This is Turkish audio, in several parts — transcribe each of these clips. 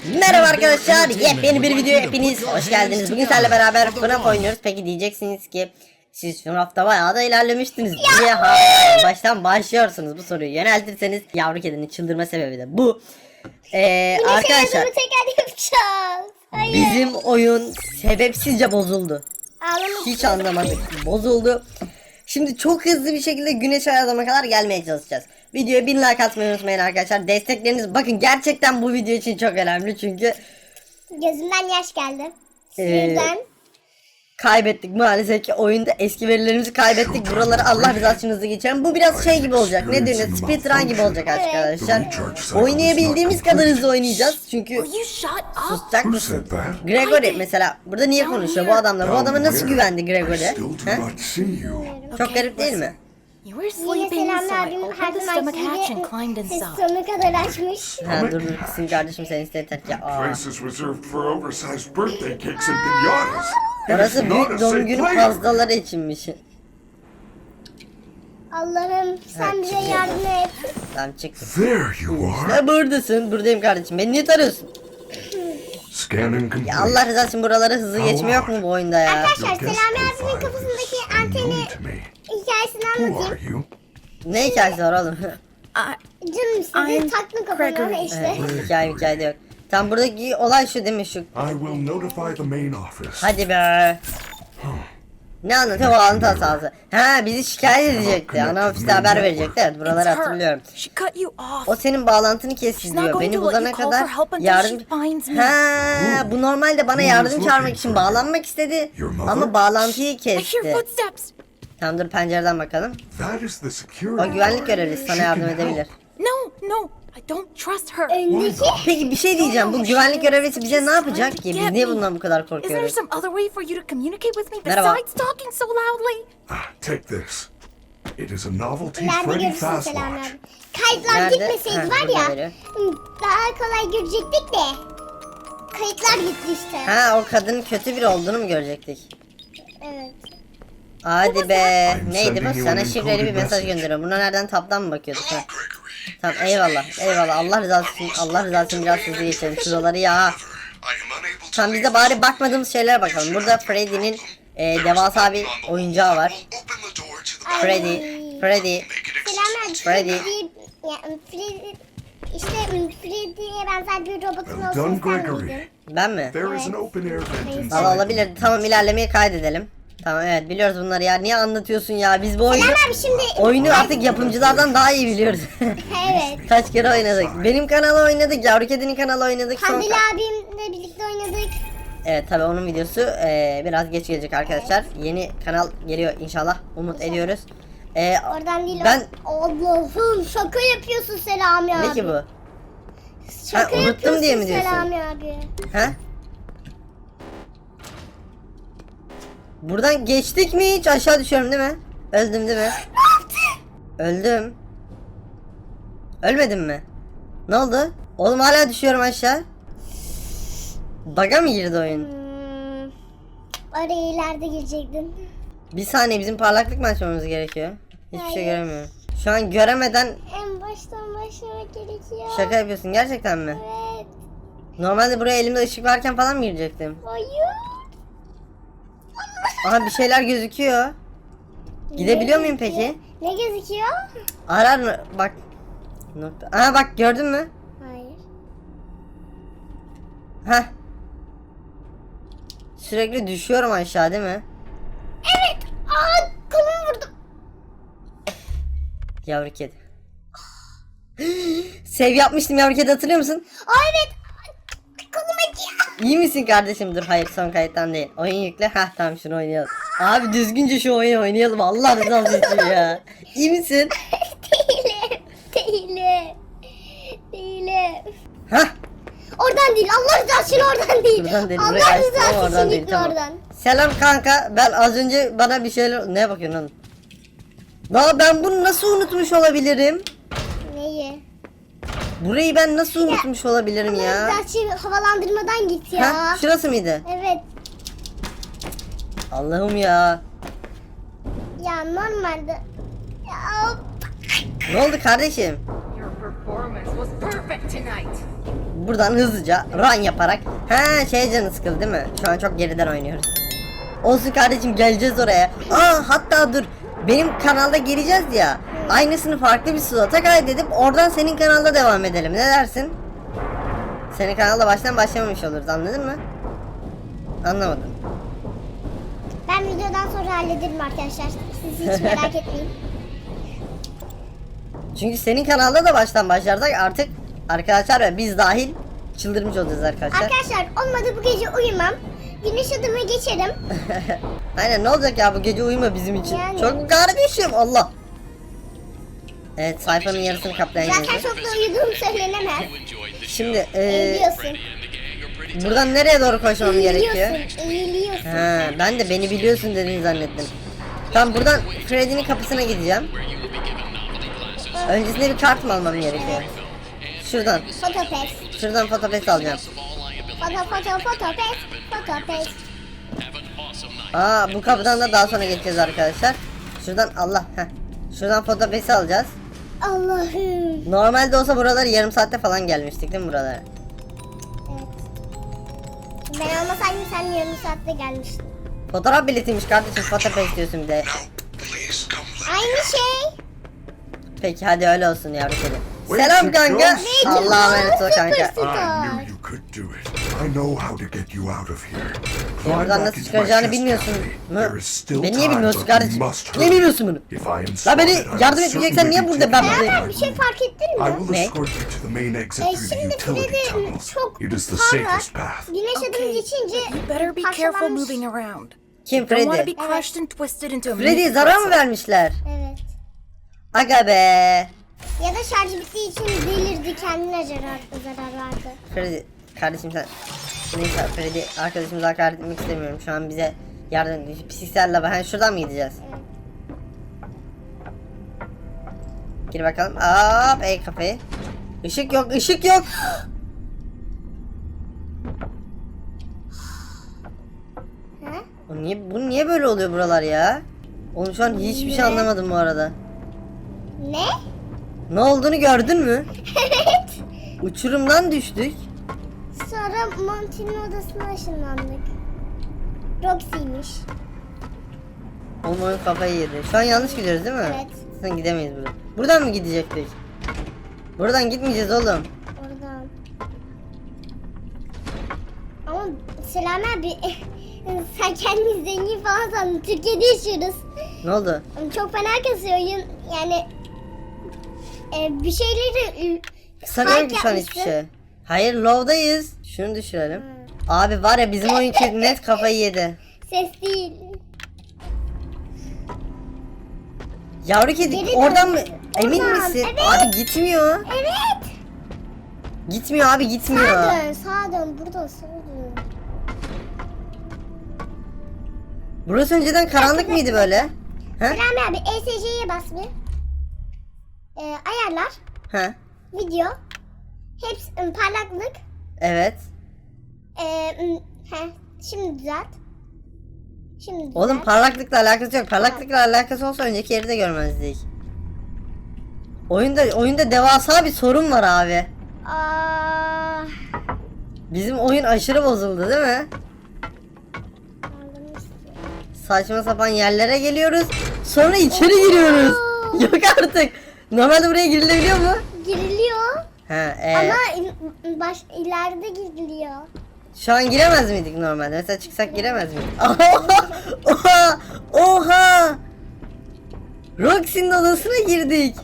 Merhaba arkadaşlar, yepyeni bir video hepiniz hoş geldiniz. Bugün sizlerle beraber FNAF oynuyoruz. Peki diyeceksiniz ki siz FNAF'ta bayağı da ilerlemiştiniz. Hala baştan başlıyorsunuz bu soruyu yöneltirseniz yavru kedinin çıldırma sebebi de bu. Ee, arkadaşlar tekrar yapacağız. Hayır. bizim oyun sebepsizce bozuldu. Ağlamak Hiç anlamadık. Bozuldu. Şimdi çok hızlı bir şekilde güneş ayarlama kadar gelmeye çalışacağız. Videoya 1000 like atmayı unutmayın arkadaşlar. Destekleriniz bakın gerçekten bu video için çok önemli çünkü Gözümden yaş geldi. Ee, Sizden. Kaybettik maalesef ki oyunda eski verilerimizi kaybettik. Buraları Allah rızası için hızlı geçelim. Bu biraz şey gibi olacak. Ne deniyor? Speedrun gibi olacak arkadaşlar. Oynayabildiğimiz kadar hızlı oynayacağız. Çünkü susacak mısın? Gregory mesela burada niye konuşuyor bu adamla? Bu adama nasıl güvendi Gregory? you. Çok garip değil mi? Yine Dün opened her zaman gibi sonuna kadar açmış. Ha dur dur kızım kardeşim sen iste yeter ki. Aa. Orası büyük doğum günü pastaları içinmiş. Allah'ım sen bize çıkıyor. yardım et. Tamam çıktım. There you are. Ha buradasın. Buradayım kardeşim. Beni niye tarıyorsun? Scanning complete. Ya Allah rızası için buraları hızlı geçme yok mu bu oyunda ya? Arkadaşlar Selami profile kafasındaki anteni hikayesini anlatayım. Ne hikayesi var oğlum? Canım I'm taktın kafana işte. Evet, hikaye hikaye de yok. Tam buradaki olay şu değil mi şu? I will notify the main office. Hadi be. Ne anlatıyor o anlatı hatası. Ha bizi şikayet edecekti. Ana ofiste haber verecekti. Evet buraları hatırlıyorum. O senin bağlantını kesti diyor. Beni bulana kadar yardım... Ha, bu normalde bana yardım çağırmak için bağlanmak istedi. Ama bağlantıyı kesti. Tamam dur pencereden bakalım. O güvenlik görevlisi sana yardım edebilir. No, no, I don't trust her. Öndeki Peki bir şey diyeceğim. Bu güvenlik görevlisi bize ne yapacak ki? Biz niye bundan bu kadar Is there korkuyoruz? some other way for you to communicate with me Merhaba. besides talking so loudly? Ah, take this. It is a novelty ileride Freddy görürsün Fazlodge. abi. Kayıtlar Nerede? gitmeseydi var burada ya veriyor. daha kolay görecektik de. Kayıtlar gitti işte. Ha o kadının kötü biri olduğunu mu görecektik? Evet. Hadi be. I'm Neydi sending bu? you Sana an şifreli bir encoded mesaj message. gönderiyorum. Buna nereden taptan mı bakıyorduk? Ha? Tamam eyvallah. Eyvallah. Allah rızası için, Allah rızası için biraz hızlı geçelim şuraları ya. Tamam biz de bari bakmadığımız şeylere bakalım. Burada Freddy'nin e, devasa bir oyuncağı var. Freddy, Freddy. Freddy. Freddy, ya, Freddy işte Freddy'ye benzer bir robotun miydin? Ben mi? There is an open air vent Valla olabilir. Tamam ilerlemeyi kaydedelim. Tamam evet biliyoruz bunları ya. Niye anlatıyorsun ya? Biz bu oyunu abi şimdi... oyunu artık yapımcılardan daha iyi biliyoruz. Evet. Kaç kere oynadık. Benim kanalı oynadık. Yavru Kedi'nin kanalı oynadık. Son... Kandil abimle birlikte oynadık. Evet tabi onun videosu eee, biraz geç gelecek arkadaşlar. Yeni kanal geliyor inşallah. Umut ediyoruz. Eee, Oradan değil Ben- Allah'ım şaka yapıyorsun Selami abi. ne ki bu? Şaka Ha, unuttum yapıyorsun diye mi diyorsun? Selami abi. Ha? Buradan geçtik mi hiç? Aşağı düşüyorum değil mi? Öldüm değil mi? Öldüm. Ölmedim mi? Ne oldu? Oğlum hala düşüyorum aşağı. Baga mı girdi oyun? Hmm, oraya ileride girecektin. Bir saniye bizim parlaklık mı açmamız gerekiyor? Hiçbir şey Hayır. göremiyorum. Şu an göremeden En baştan başlamak gerekiyor. şaka yapıyorsun gerçekten mi? Evet. Normalde buraya elimde ışık varken falan mı girecektim? Hayır. Aha bir şeyler gözüküyor. Gidebiliyor muyum peki? Ne gözüküyor? Arar mı? Bak. Nokta. Aha bak gördün mü? Hayır. Heh. Sürekli düşüyorum aşağı değil mi? Evet. Aa kolumu vurdum. Yavru kedi. Sev yapmıştım yavru kedi hatırlıyor musun? Aa evet. İyi misin kardeşim? Dur hayır son kayıttan değil. Oyun yükle. Heh tamam şunu oynayalım. Abi düzgünce şu oyunu oynayalım. Allah rızası için ya. İyi misin? değilim. Değilim. Değilim. Heh. Oradan değil. Allah rızası için oradan değil. Buradan değil. Burayı Allah açtım ama rızası oradan için değil. gitme Tamam. oradan. Selam kanka. Ben az önce bana bir şeyler... Ne bakıyorsun oğlum? Daha ben bunu nasıl unutmuş olabilirim? Neyi? Burayı ben nasıl unutmuş olabilirim ya? rızası için havalandırmadan git ya. Ha, şurası mıydı? Evet. Allah'ım ya. Ya normalde. Ya, Ne oldu kardeşim? Buradan hızlıca run yaparak he şey canı sıkıldı değil mi? Şu an çok geriden oynuyoruz. Olsun kardeşim geleceğiz oraya. Aa hatta dur benim kanalda gireceğiz ya. Aynısını farklı bir slota kaydedip oradan senin kanalda devam edelim. Ne dersin? Senin kanalda baştan başlamamış oluruz anladın mı? Anlamadım. Ben videodan sonra hallederim arkadaşlar. Siz hiç merak etmeyin. Çünkü senin kanalda da baştan başlarsak artık arkadaşlar ve biz dahil çıldırmış olacağız arkadaşlar. Arkadaşlar olmadı bu gece uyumam. Güneş adımı geçerim. Aynen ne olacak ya bu gece uyuma bizim için. Yani. Çok kardeşim Allah. Evet sayfanın yarısını kaplayan Zaten gece. çok da uyuduğum söylenemez. Şimdi e, Eğiliyorsun. buradan nereye doğru koşmam gerekiyor? Eğiliyorsun. Eğiliyorsun. Ha, ben de beni biliyorsun dediğini zannettim. Tamam buradan Freddy'nin kapısına gideceğim. Öncesinde bir kart mı almam gerekiyor? Şuradan, Fotopes. şuradan fotopes alacağım. Foto foto fotopes. Fotopes. Aa bu kapıdan da daha sonra geçeceğiz arkadaşlar. Şuradan Allah heh. Şuradan fotopesi alacağız. Allah'ım. Normalde olsa buraları yarım saatte falan gelmiştik değil mi buralara? Evet. Ben almasaydım sen yarım saatte gelmiştin. Fotoğraf biletiymiş kardeşim fotopes diyorsun bir de. Aynı şey. Peki hadi öyle olsun yavru kedi. Selam kanka. Allah'a emanet ol kanka. I know how to get you out of here. Back nasıl çıkacağını bilmiyorsun. cavity. There is still Ben niye time, bilmiyorsun kardeşim? we must Niye hurry. bilmiyorsun bunu? If I am La beni yardım will etmeyeceksen niye burada be ben buradayım? Beraber bir şey fark ettin mi? Ne? escort you to the main exit through the şimdi tunnels. çok It is the parlak. safest path. Güneş Okay. geçince You better be careful parçalanmış. moving around. Kim Don't want to Freddy? be crushed and twisted into a Freddy'ye zarar mı vermişler? Evet. Aga be. Ya da şarj bittiği için delirdi kendine zarar, zarar verdi. Freddy kardeşim sen Neyse Freddy arkadaşımıza hakaret etmek istemiyorum. Şu an bize yardım ediyor. Psiksel lava. Ha şuradan mı gideceğiz? Gir bakalım. Hop ey kafayı. Işık yok, ışık yok. O niye bu niye böyle oluyor buralar ya? Oğlum şu an hiçbir şey Ne? anlamadım bu arada. Ne? Ne olduğunu gördün mü? evet. Uçurumdan düştük. Sonra Monty'nin odasına ışınlandık. Roxy'miş. Oğlum oyun kafayı yedi. Şu an yanlış gidiyoruz değil mi? Evet. Sen gidemeyiz buradan. Buradan mı gidecektik? Buradan gitmeyeceğiz oğlum. Oradan. Ama Selam abi sen kendini zengin falan sandın. Türkiye'de yaşıyoruz. Ne oldu? Çok fena kasıyor oyun. Yani e, bir şeyleri e, Sanıyorum fark ki şu an hiçbir yapmışsın. şey. Hayır low'dayız. Şunu düşürelim. Abi var ya bizim oyun net kafayı yedi. Ses değil. Yavru kedi Geri oradan mı? Emin Oradan, misin? evet. Abi gitmiyor. Evet. Gitmiyor abi gitmiyor. Sağa dön, sağa dön. Burada sağa dön. Burası önceden karanlık mıydı böyle? He? Selami abi ESC'ye bas bir. E, ayarlar, He. video, hepsi ım, parlaklık. Evet. E, ım, he, şimdi düzelt. Şimdi düzelt. Oğlum parlaklıkla alakası yok. Parlaklıkla alakası olsa önceki yeri de görmezdik. Oyunda oyunda devasa bir sorun var abi. Aa, Bizim oyun aşırı bozuldu değil mi? Saçma sapan yerlere geliyoruz. Sonra içeri giriyoruz. Yok artık. Normalde buraya girilebiliyor mu? Giriliyor. Ha, e, Ama il- baş ileride giriliyor. şu an giremez miydik normalde? Mesela çıksak giremez miydik? Oha! Oha! Roxy'nin odasına girdik.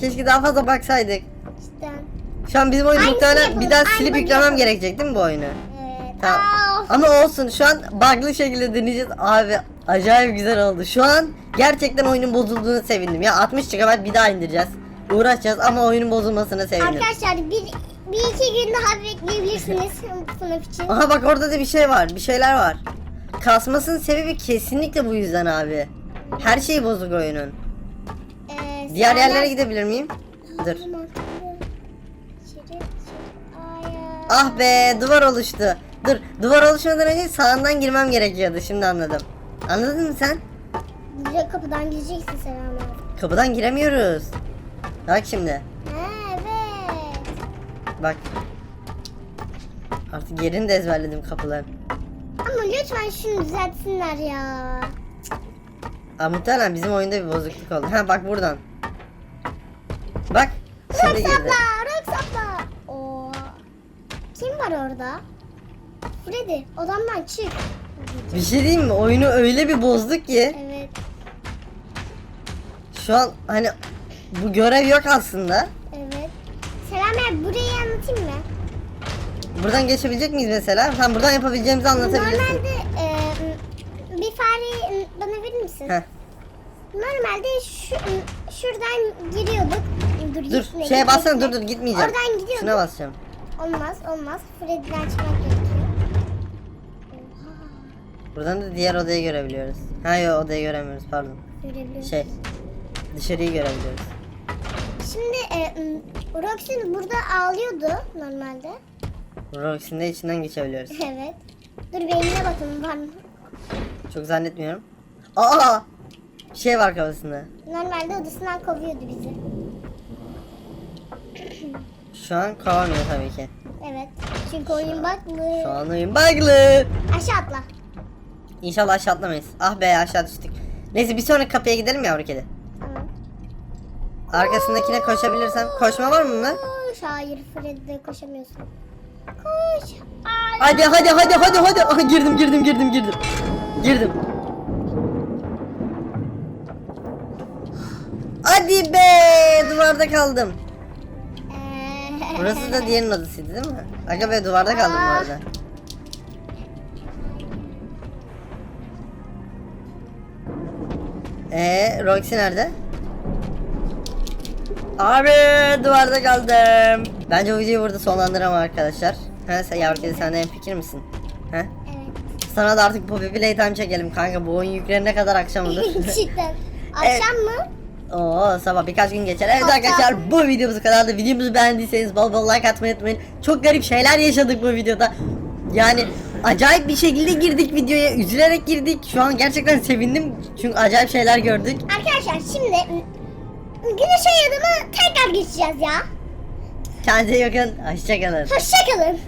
Keşke daha fazla baksaydık. İşte. Şu an bizim oyun Aynısını muhtemelen yapalım, bir daha aynı silip yüklemem yapalım. gerekecek değil mi bu oyunu? Evet. Tamam. Aa, Ama olsun şu an bug'lı şekilde deneyeceğiz. Abi acayip güzel oldu. Şu an gerçekten oyunun bozulduğunu sevindim. Ya 60 GB bir daha indireceğiz. Uğraşacağız ama oyunun bozulmasına sevindim. Arkadaşlar bir, bir iki gün daha bekleyebilirsiniz sınıf için. Aha bak orada da bir şey var. Bir şeyler var. Kasmasının sebebi kesinlikle bu yüzden abi. Her şey bozuk oyunun. Ee, Diğer sağdan- yerlere gidebilir miyim? Dur. Ah be duvar oluştu. Dur duvar oluşmadan önce sağından girmem gerekiyordu. Şimdi anladım. Anladın mı sen? Direkt kapıdan gireceksin Selam abi. Kapıdan giremiyoruz. Bak şimdi. Ha evet. Bak. Artık yerini de ezberledim kapıların. Ama lütfen şunu düzeltsinler ya. Aa, muhtemelen bizim oyunda bir bozukluk oldu. Ha bak buradan. Bak. Şimdi Rox girdi. abla, Rox abla. Oo. Kim var orada? Freddy, odamdan çık. Bir şey diyeyim mi? Oyunu öyle bir bozduk ki. Evet, Şu an hani bu görev yok aslında. evet. Selam abi, burayı anlatayım mı? Buradan geçebilecek miyiz mesela? Sen buradan yapabileceğimizi anlatabilirsin. Normalde e, bir fareyi bana verir misin? Heh. Normalde şu, şuradan giriyorduk. Dur, Dur gitme, şeye bassana dur dur gitmeyeceğim. Oradan gidiyorduk. Şuna basacağım. Olmaz, olmaz. Freddy'den çıkmak gerekiyor. Buradan da diğer odayı görebiliyoruz. Ha yok odayı göremiyoruz pardon. Görebiliyoruz. Şey dışarıyı görebiliyoruz. Şimdi e, Roxy burada ağlıyordu normalde. Roxy'nin de içinden geçebiliyoruz. Evet. Dur beynine bakın var mı? Çok zannetmiyorum. Aa! Bir şey var kafasında. Normalde odasından kovuyordu bizi. Şu an kovamıyor tabii ki. Evet. Çünkü oyun baklı. Şu an oyun bug'lı. Aşağı atla. İnşallah aşağı atlamayız. Ah be aşağı düştük. Neyse bir sonraki kapıya gidelim yavru kedi. Arkasındakine koşabilirsem. Koşma var mı? Koş. Hayır Freddy'de koşamıyorsun. Koş. Ay. Hadi hadi hadi hadi hadi. Girdim girdim girdim girdim. Girdim. Hadi be duvarda kaldım. Ee, Burası da diğerinin odasıydı değil mi? Aga be duvarda kaldım bu arada. Eee Roxy nerede? Abi duvarda kaldım. Bence bu videoyu burada sonlandıralım arkadaşlar. Ha sen yavru kedi sen de en fikir misin? Ha? Evet. Sana da artık Poppy Playtime çekelim kanka. Bu oyun yüklenene kadar akşam olur. Cidden. Akşam mı? Oo sabah birkaç gün geçer. Evet Hatta- arkadaşlar bu videomuz kadardı. Videomuzu beğendiyseniz bol bol like atmayı unutmayın. Çok garip şeyler yaşadık bu videoda. Yani acayip bir şekilde girdik videoya. Üzülerek girdik. Şu an gerçekten sevindim. Çünkü acayip şeyler gördük. Arkadaşlar şimdi güneş ayarını tekrar geçeceğiz ya. Kendinize iyi bakın. Hoşçakalın. Hoşçakalın.